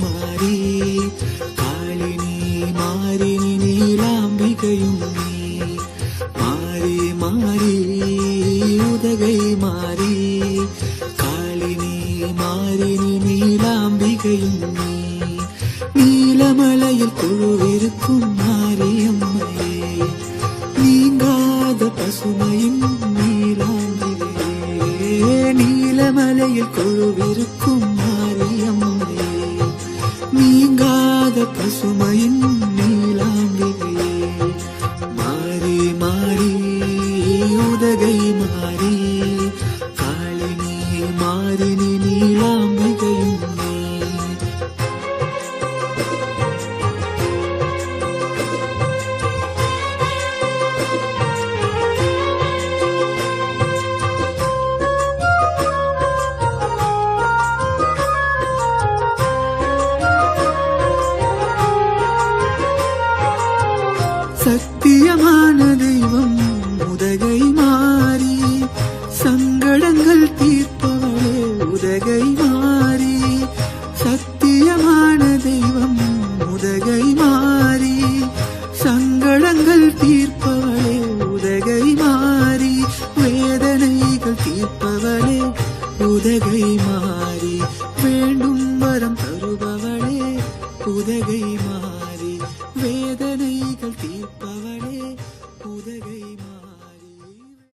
மாறி காளினி மாறினி நீலாம்பிகையும் நீ மாறி மாறி உதகை மாறி காளினி மாறினி நீலாம்பிகையும் நீ நீலமலையில் குழுவிருக்கும் மாரியம்மையே நீங்காத பசுமையும் நீலாம்பிகையே நீலமலையில் குழுவிருக்கும் நீங்காத பசுமையின் நீலாண்டியே மாறி மாறி உதகை மாறி காளினி மாறினி நீலாம்பிகையும் சத்தியமான தெய்வம் உதகை மாறி சங்கடங்கள் தீர்ப்பவளே உதகை மாறி. சத்தியமான தெய்வம் உதகை மாறி சங்கடங்கள் தீர்ப்பவளே உதகை மாறி வேதனைகள் தீர்ப்பவளே உதகை மாறி. வேண்டும் வரம் தருபவளே உதகை மாறி